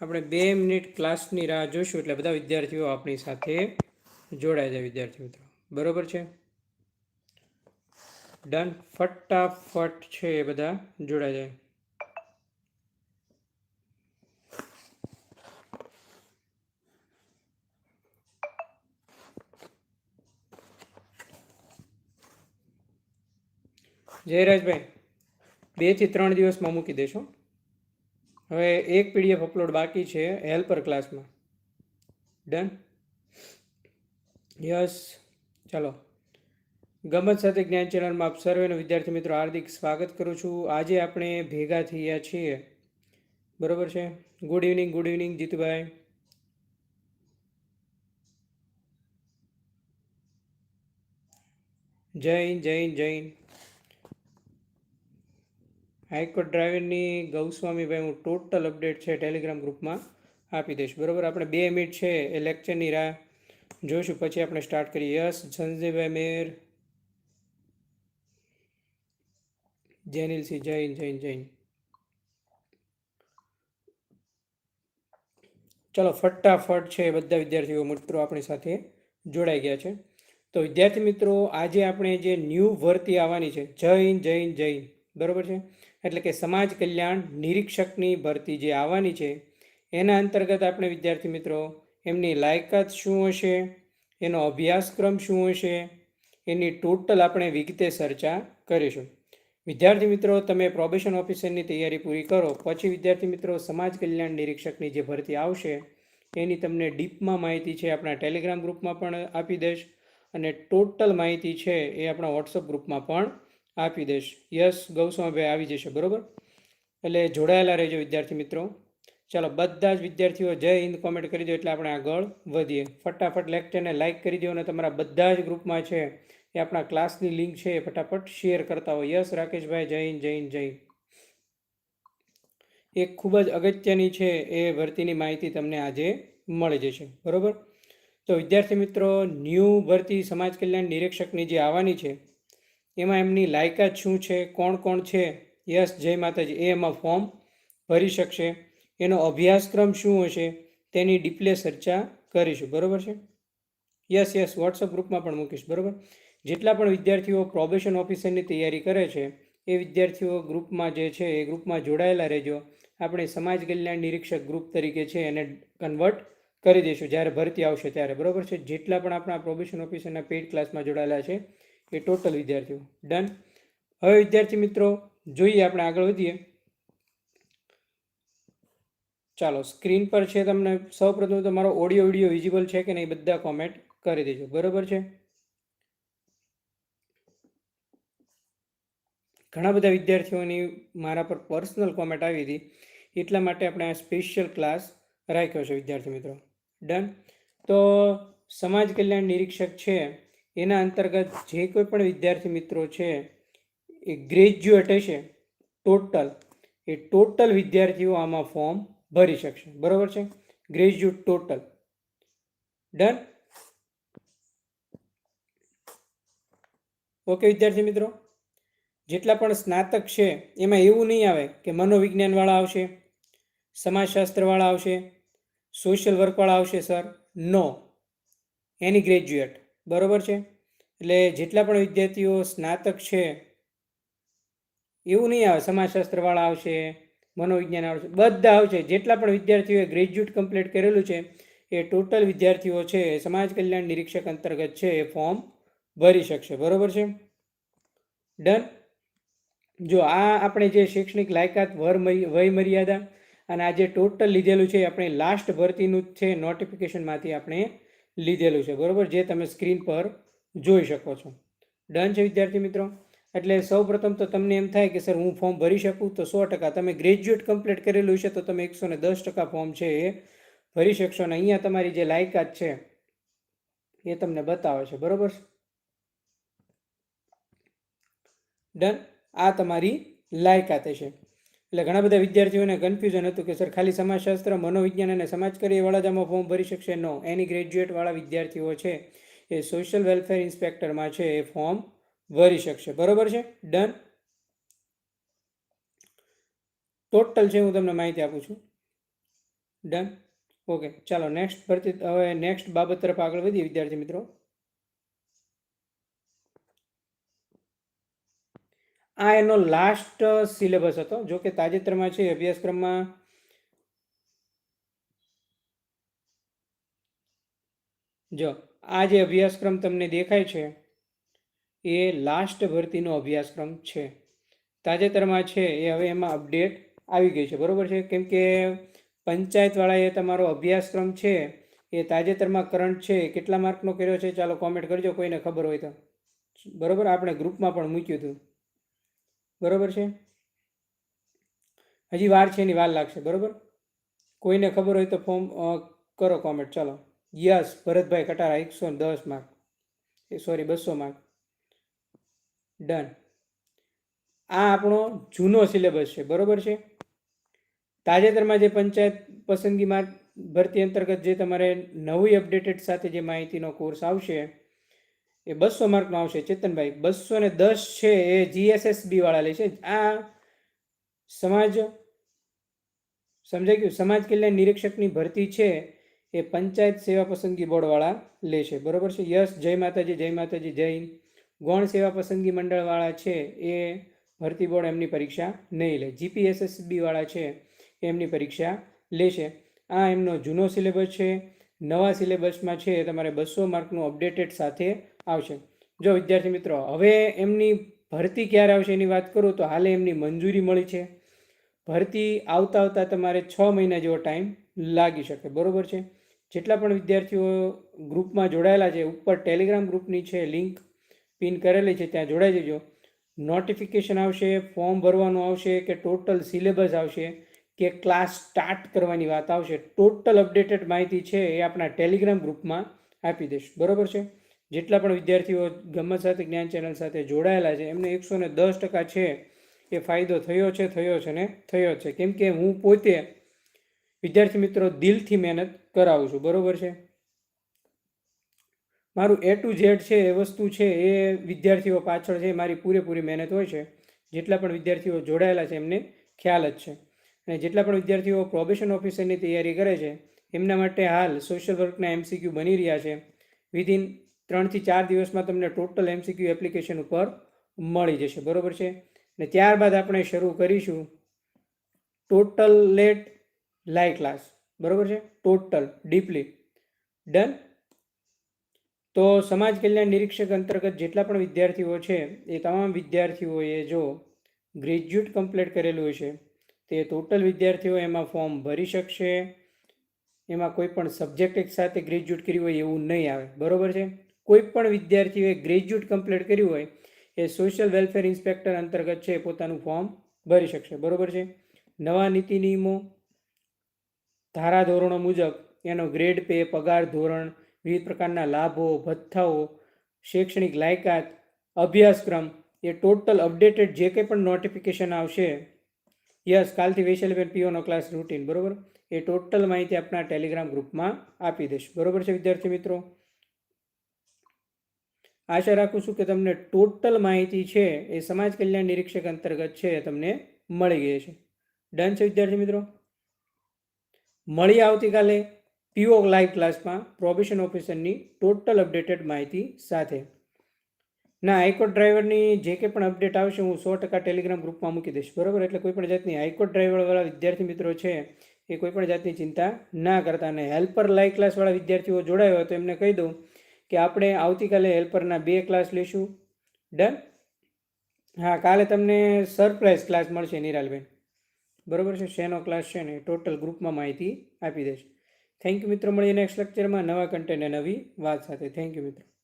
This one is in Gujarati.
આપણે બે મિનિટ ક્લાસની રાહ જોઈશું એટલે બધા વિદ્યાર્થીઓ આપણી સાથે જોડાઈ જાય વિદ્યાર્થી મિત્રો. બરોબર છે? ડન ફટાફટ છે એ બધા જોડાઈ જાય. જયરાજભાઈ, બેથી ત્રણ દિવસમાં મૂકી દેશો. હવે એક પીડીએફ અપલોડ બાકી છે હેલ્પર ક્લાસમાં ડન યસ ચાલો. ગમત સાથે જ્ઞાન ચેનલમાં આપ સર્વેનો વિદ્યાર્થી મિત્રો હાર્દિક સ્વાગત કરું છું. આજે આપણે ભેગા થયા છીએ. બરોબર છે? Good evening good evening Jitubhai. Hind, જય હિન્દ. હાઈકોર્ટ ડ્રાઈવરની ગૌસ્વામીભાઈ, હું ટોટલ અપડેટ છે ટેલિગ્રામ ગ્રુપમાં આપી દઈશ. બરાબર? આપણે બે મિનિટ છે એ લેક્ચરની રાહ જોઈશું. પછી આપણે સ્ટાર્ટ કરીએ. યસ સંજયભાઈ મેર. જેનિલસિંહ જૈન જૈન જૈન ચલો, ફટાફટ છે બધા વિદ્યાર્થીઓ, મિત્રો આપણી સાથે જોડાઈ ગયા છે. તો વિદ્યાર્થી મિત્રો, આજે આપણે જે ન્યૂ ભરતી આવવાની છે જૈન જૈન જૈન બરોબર છે? એટલે કે સમાજ કલ્યાણ નિરીક્ષકની ભરતી જે આવવાની છે, એના અંતર્ગત આપણે વિદ્યાર્થી મિત્રો, એમની લાયકાત શું હશે, એનો અભ્યાસક્રમ શું હશે, એની ટોટલ આપણે વિગતે ચર્ચા કરીશું. વિદ્યાર્થી મિત્રો, તમે પ્રોબેશન ઓફિસરની તૈયારી પૂરી કરો, પછી વિદ્યાર્થી મિત્રો, સમાજ કલ્યાણ નિરીક્ષકની જે ભરતી આવશે, એની તમને ડીપમાં માહિતી છે, આપણા ટેલિગ્રામ ગ્રુપમાં પણ આપી દઈશ, અને ટોટલ માહિતી છે એ આપણા વોટ્સઅપ ગ્રુપમાં પણ આપી દઈશ. યસ, ગૌસ્વામીભાઈ આવી જશે, બરોબર? એટલે જોડાયેલા રહેજો વિદ્યાર્થી મિત્રો. ચાલો, બધા જ વિદ્યાર્થીઓ જય હિન્દ કોમેન્ટ કરી દો એટલે આપણે આગળ વધીએ. ફટાફટ લેક્ચરને લાઇક કરી દો અને તમારા બધા જ ગ્રુપમાં છે એ આપણા ક્લાસની લિંક છે એ ફટાફટ શેર કરતા હોય. યસ, રાકેશભાઈ, જય હિન્દ જય હિન્દ જય હિન્દ. એક ખૂબ જ અગત્યની છે એ ભરતીની માહિતી તમને આજે મળી જશે, બરાબર? તો વિદ્યાર્થી મિત્રો, ન્યૂ ભરતી સમાજ કલ્યાણ નિરીક્ષકની જે આવવાની છે એમાં એમની લાયકાત શું છે, કોણ કોણ છે? યસ, જય માતાજી. એ એમાં ફોર્મ ભરી શકશે. એનો અભ્યાસક્રમ શું હશે, તેની ડીપલે ચર્ચા કરીશું. બરાબર છે? યસ યસ વોટ્સઅપ ગ્રુપમાં પણ મૂકીશ. બરાબર? જેટલા પણ વિદ્યાર્થીઓ પ્રોબેશન ઓફિસરની તૈયારી કરે છે, એ વિદ્યાર્થીઓ ગ્રુપમાં જે છે, એ ગ્રુપમાં જોડાયેલા રહેજો. આપણે સમાજ કલ્યાણ નિરીક્ષક ગ્રુપ તરીકે છે, એને કન્વર્ટ કરી દઈશું. જ્યારે ભરતી આવશે ત્યારે. બરાબર છે? જેટલા પણ આપણા પ્રોબેશન ઓફિસરના પેઇડ ક્લાસમાં જોડાયેલા છે એ ટોટલ વિદ્યાર્થીઓ. ડન હવે વિદ્યાર્થી મિત્રો, જોઈએ આપણે આગળ વધીએ. ચાલો, સ્ક્રીન પર છે તમને સૌપ્રથમ તમારો ઓડિયો, વીડિયો વિઝિબલ છે કે નહીં બધા કોમેન્ટ કરી દેજો. બરોબર છે? ઘણા બધા વિદ્યાર્થીઓની મારા પર પર્સનલ કોમેન્ટ આવી હતી. એટલા માટે આપણે આ સ્પેશિયલ ક્લાસ રાખ્યો છે વિદ્યાર્થી મિત્રો. ડન તો સમાજ કલ્યાણ નિરીક્ષક છે એના અંતર્ગત જે કોઈ પણ વિદ્યાર્થી મિત્રો છે, એ ગ્રેજ્યુએટ હશે, ટોટલ, એ ટોટલ વિદ્યાર્થીઓ આમાં ફોર્મ ભરી શકશે. બરાબર છે? Graduate total. ડન? ઓકે વિદ્યાર્થી મિત્રો. જેટલા પણ સ્નાતક છે, એમાં એવું નહીં આવે કે મનોવિજ્ઞાનવાળા આવશે, સમાજશાસ્ત્રવાળા આવશે, સોશિયલ વર્કવાળા આવશે, સર. નો. એની ગ્રેજ્યુએટ. બરોબર છે? એટલે જેટલા પણ વિદ્યાર્થીઓ સ્નાતક છે, એવું નહીં આવે, સમાજશાસ્ત્રવાળા આવશે, મનોવિજ્ઞાન આવશે, બધા આવશે. જેટલા પણ વિદ્યાર્થીઓએ ગ્રેજ્યુએટ કમ્પ્લીટ કરેલું છે, એ ટોટલ વિદ્યાર્થીઓ છે સમાજ કલ્યાણ નિરીક્ષક અંતર્ગત છે, એ ફોર્મ ભરી શકશે. બરોબર છે? ડન? જો આ આપણે જે શૈક્ષણિક લાયકાત વર વય મર્યાદા અને આ જે ટોટલ લીધેલું છે આપણે લાસ્ટ ભરતીનું છે નોટિફિકેશનમાંથી આપણે લીધેલું છે. બરાબર? જે તમે સ્ક્રીન પર જોઈ શકો છો. ડન છે, વિદ્યાર્થી મિત્રો? એટલે સૌ પ્રથમ તો તમને એમ થાય કે, સર, હું ફોર્મ ભરી શકું? તો સો ટકા. તમે ગ્રેજ્યુએટ કમ્પ્લીટ કરેલું છે, તો તમે એકસો ને દસ ટકા ફોર્મ છે એ ભરી શકશો. અને અહીંયા તમારી જે લાયકાત છે, એ તમને બતાવે છે. બરાબર? ડન આ તમારી લાયકાત હશે. એટલે ઘણા બધા વિદ્યાર્થીઓને કન્ફ્યુઝન હતું કે, સર, ખાલી સમાજશાસ્ત્ર, મનોવિજ્ઞાન અને સમાજકાર્યવાળા જ આમાં ફોર્મ ભરી શકશે? નો એની ગ્રેજ્યુએટવાળા વિદ્યાર્થીઓ છે, એ સોશિયલ વેલફેર ઇન્સ્પેક્ટરમાં છે, એ ફોર્મ ભરી શકશે. બરોબર છે? ડન ટોટલ છે, હું તમને માહિતી આપું છું. ડન ઓકે ચાલો નેક્સ્ટ ભરતી, હવે નેક્સ્ટ બાબત તરફ આગળ વધીએ વિદ્યાર્થી મિત્રો. આ એનો લાસ્ટ સિલેબસ હતો, જો કે તાજેતરમાં છે, અભ્યાસક્રમમાં જો, આ જે અભ્યાસક્રમ તમને દેખાય છે, એ લાસ્ટ ભરતીનો અભ્યાસક્રમ છે. તાજેતરમાં છે, એ હવે એમાં અપડેટ આવી ગઈ છે, બરોબર છે? કેમ કે પંચાયતવાળાએ તમારો અભ્યાસક્રમ છે, એ તાજેતરમાં કરંટ છે કેટલા માર્કનો કર્યો છે, ચાલો કોમેન્ટ કરજો, કોઈને ખબર હોય તો. બરોબર? આપણે ગ્રુપમાં પણ મૂક્યું હતું. બરોબર છે? હજી વાર છે એની વાર લાગશે, બરોબર? કોઈને ખબર હોય તો ફોર્મ કરો કોમેન્ટ ચાલો. યસ, ભરતભાઈ કટારા, એકસો દસ માર્ક એ સોરી બસો માર્ક ડન આ આપણો જૂનો સિલેબસ છે, બરોબર છે? તાજેતરમાં જે પંચાયત પસંદગી માર્ક ભરતી અંતર્ગત જે તમારે નવી અપડેટેડ સાથે જે માહિતીનો કોર્સ આવશે એ બસો માર્કનો આવશે, ચેતનભાઈ. બસો ને દસ છે એ જીએસએસબી વાળા લે છે. આ સમાજ સમજાઈ ગયું? સમાજ કલ્યાણ નિરીક્ષકની ભરતી છે એ પંચાયત સેવા પસંદગી બોર્ડવાળા લે છે. બરોબર છે? યસ, જય માતાજી જય માતાજી, જય ગૌણ સેવા પસંદગી મંડળવાળા છે એ ભરતી બોર્ડ એમની પરીક્ષા નહીં લે. જીપીએસએસબી વાળા છે એમની પરીક્ષા લેશે આ એમનો જૂનો સિલેબસ છે. નવા સિલેબસમાં છે તમારે બસો માર્કનું અપડેટેડ સાથે આવશે. જો વિદ્યાર્થી મિત્રો, હવે એમની ભરતી ક્યારે આવશે એની વાત કરું તો હાલે એમની મંજૂરી મળી છે. ભરતી આવતા આવતા તમારે છ મહિના જેવો ટાઈમ લાગી શકે, બરાબર છે? જેટલા પણ વિદ્યાર્થીઓ ગ્રુપમાં જોડાયેલા છે, ઉપર ટેલિગ્રામ ગ્રુપની છે, લિંક પિન કરેલી છે, ત્યાં જોડાઈ જજો. નોટિફિકેશન આવશે ફોર્મ ભરવાનું આવશે કે ટોટલ સિલેબસ આવશે કે ક્લાસ સ્ટાર્ટ કરવાની વાત આવશે. ટોટલ અપડેટેડ માહિતી છે એ આપણા ટેલિગ્રામ ગ્રુપમાં આપી દઈશ, બરોબર છે? જેટલા પણ વિદ્યાર્થીઓ ગમત સાથે જ્ઞાન ચેનલ સાથે જોડાયેલા છે, એમને એકસો ને દસ ટકા છે એ ફાયદો થયો છે થયો છે ને થયો છે. કેમ કે હું પોતે વિદ્યાર્થી મિત્રો દિલથી મહેનત કરાવું છું. બરાબર છે? મારું એ ટુ ઝેડ છે, એ વસ્તુ છે, એ વિદ્યાર્થીઓ પાછળ છે, મારી પૂરેપૂરી મહેનત હોય છે. જેટલા પણ વિદ્યાર્થીઓ જોડાયેલા છે, એમને ખ્યાલ જ છે. અને જેટલા પણ વિદ્યાર્થીઓ પ્રોબેશન ઓફિસરની તૈયારી કરે છે, એમના માટે હાલ સોશિયલ વર્કના એમસીક્યુ બની રહ્યા છે. વિધિન ત્રણથી ચાર દિવસમાં તમને ટોટલ એમસીક્યુ એપ્લિકેશન ઉપર મળી જશે. બરોબર છે? ને ત્યારબાદ આપણે શરૂ કરીશું ટોટલ લેટ લાઈ ક્લાસ. બરોબર છે? Total, deeply. ડન? તો સમાજ કલ્યાણ નિરીક્ષક અંતર્ગત જેટલા પણ વિદ્યાર્થીઓ છે, એ તમામ વિદ્યાર્થીઓએ જો ગ્રેજ્યુએટ કમ્પ્લીટ કરેલું હશે, તે ટોટલ વિદ્યાર્થીઓ એમાં ફોર્મ ભરી શકશે. એમાં કોઈ પણ સબ્જેક્ટ એક સાથે ગ્રેજ્યુએટ કર્યું હોય એવું નહીં આવે. બરોબર છે? કોઈ પણ વિદ્યાર્થીઓએ ગ્રેજ્યુએટ કમ્પ્લીટ કર્યું હોય, એ સોશિયલ વેલફેર ઇન્સ્પેક્ટર અંતર્ગત છે પોતાનું ફોર્મ ભરી શકશે. બરોબર છે? નવા નીતિ નિયમો ધારા ધોરણો મુજબ એનો ગ્રેડ પે, પગાર ધોરણ, વિવિધ પ્રકારના લાભો, ભથ્થાઓ, શૈક્ષણિક લાયકાત, અભ્યાસક્રમ, એ ટોટલ અપડેટેડ જે કંઈ પણ નોટિફિકેશન આવશે, યસ, કાલથી વૈશાલીબેન પીઓનો ક્લાસ રૂટીન. બરોબર? એ ટોટલ માહિતી આપણા ટેલિગ્રામ ગ્રુપમાં આપી દઈશ. બરોબર છે વિદ્યાર્થી મિત્રો? આશા રાખું છું કે તમને ટોટલ માહિતી છે એ સમાજ કલ્યાણ નિરીક્ષક અંતર્ગત છે તમને મળી ગઈ છે ડન છે વિદ્યાર્થી મિત્રો? મળી આવતીકાલે પીઓ લાઈવ ક્લાસમાં પ્રોબેશન ઓફિસરની ટોટલ અપડેટેડ માહિતી સાથે. ના, હાઈકોર્ટ ડ્રાઈવરની જે કે પણ અપડેટ આવશે હું સો ટકા ટેલિગ્રામ ગ્રુપમાં મૂકી દઈશ. બરાબર? એટલે કોઈ પણ જાતની હાઈકોર્ટ ડ્રાઈવરવાળા વિદ્યાર્થી મિત્રો છે એ કોઈ પણ જાતની ચિંતા ના કરતા અને હેલ્પર લાઈવ ક્લાસવાળા વિદ્યાર્થીઓ જોડાયા હોય તો એમને કહી દઉં કે આપણે આવતીકાલે હેલ્પરના બે ક્લાસ લઈશું ડન હા, કાલે તમને સરપ્રાઇઝ ક્લાસ મળશે નિરાલબેન. બરોબર છે? શેનો ક્લાસ છે ને ટોટલ ગ્રુપમાં માહિતી આપી દઈશ. થેન્ક યુ મિત્રો, મળીએ નેક્સ્ટ લેક્ચરમાં નવા કન્ટેન્ટ નવી વાત સાથે. થેન્ક યુ મિત્રો.